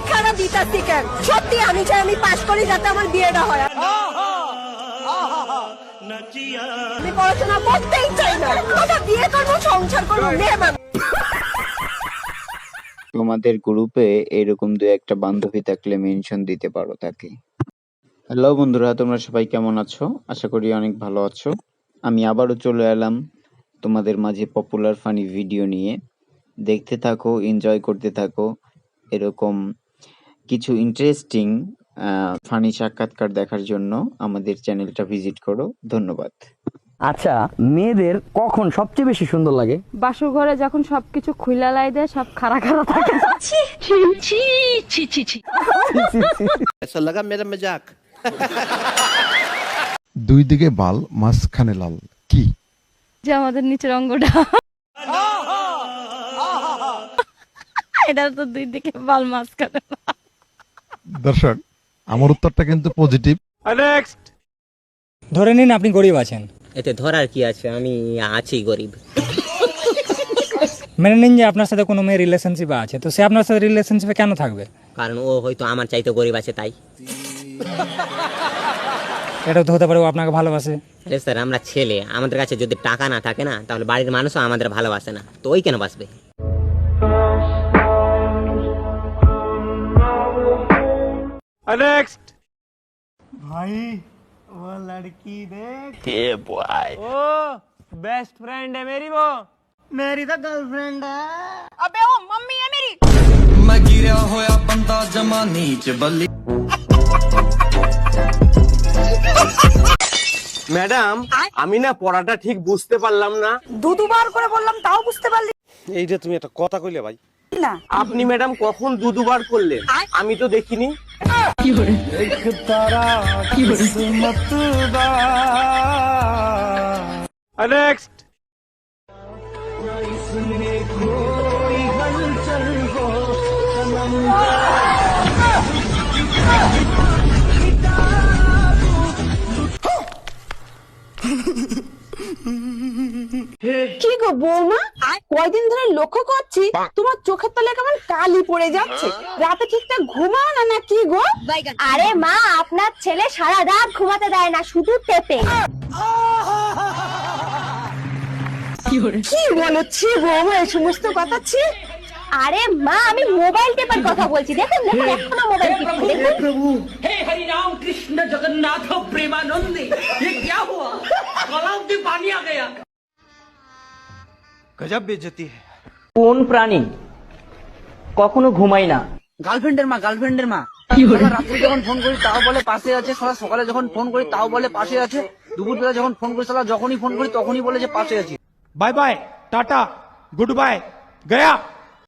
পরীক্ষাটা দিতাছি কেন সত্যি আমি চাই আমি পাশ করি যাতে আমার বিয়েটা হয়। আমি পড়াশোনা করতেই চাই না। ওটা বিয়ে করব সংসার করব মেয়ে মানুষ। তোমাদের গ্রুপে এরকম দু একটা বান্ধবী থাকলে মেনশন দিতে পারো তাকে। হ্যালো বন্ধুরা তোমরা সবাই কেমন আছো? আশা করি অনেক ভালো আছো। আমি আবারও চলে এলাম তোমাদের মাঝে পপুলার ফানি ভিডিও নিয়ে। দেখতে থাকো এনজয় করতে থাকো। এরকম কিছু ইন্টারেস্টিং ফানি সাক্ষাৎকার দেখার জন্য আমাদের চ্যানেলটা ভিজিট করো ধন্যবাদ আচ্ছা মেয়েদের কখন সবচেয়ে বেশি সুন্দর লাগে বাসর ঘরে যখন সবকিছু খুইলা লাই দেয় সব খাড়া খাড়া থাকে ऐसा लगा मेरा मजाक দুই দিকে বাল মাঝখানে লাল কি যে আমাদের নিচের অঙ্গটা এটা তো দুই দিকে বাল মাছ কাটে দর্শক আমার উত্তরটা কিন্তু পজিটিভ ধরে নিন আপনি গরিব আছেন। এতে ধরার কি আছে? আমি আছি গরিব। মেনে নিন যে আপনার সাথে কোনো মেয়ে রিলেশনশিপে আছে। তো সে আপনার সাথে রিলেশনশিপে কেন থাকবে? কারণ ও হয়তো আমার চাইতে গরিব আছে তাই। এটা তো হতে পারে ও আপনাকে ভালোবাসে। আরে স্যার আমরা ছেলে। আমাদের কাছে যদি টাকা না থাকে না তাহলে বাড়ির মানুষও আমাদের ভালোবাসে না। তো ওই কেন বাসবে ম্যাডাম আমি না পড়াটা ঠিক বুঝতে পারলাম না। দু দুবার করে বললাম তাও বুঝতে পারলি। এইটা তুমি একটা কথা কইলে ভাই। না। আপনি ম্যাডাম কখন দু দুবার করলেন? আমি তো দেখিনি। एक तारा किस्मत दा नेक्स्ट কি গো বৌমা? কয়দিন ধরে লক্ষ্য করছি তোমার চোখের তলে কেমন কালি পড়ে যাচ্ছে। রাতে ঠিকঠাক ঘুমাও না না কি গো? আরে মা আপনার ছেলে সারা রাত ঘুমাতে দেয় না শুধু টেপে। কি বলো ছি বৌমা এই সমস্ত কথা ছি। আরে মা আমি মোবাইল টেপার কথা বলছি দেখুন দেখুন এখনও মোবাইল টিপছি দেখুন। গজব বেজতি কোন প্রাণী কখনো ঘুমাই না? গার্লফ্রেন্ডের মা গার্লফ্রেন্ডের মা। রাত্রে যখন ফোন করি তাও বলে পাশে আছে। সারা সকালে যখন ফোন করি তাও বলে পাশে আছে। দুপুরবেলা যখন ফোন করি সারা যখনই ফোন করি তখনই বলে যে পাশে আছি। Bye bye tata good bye Gaya.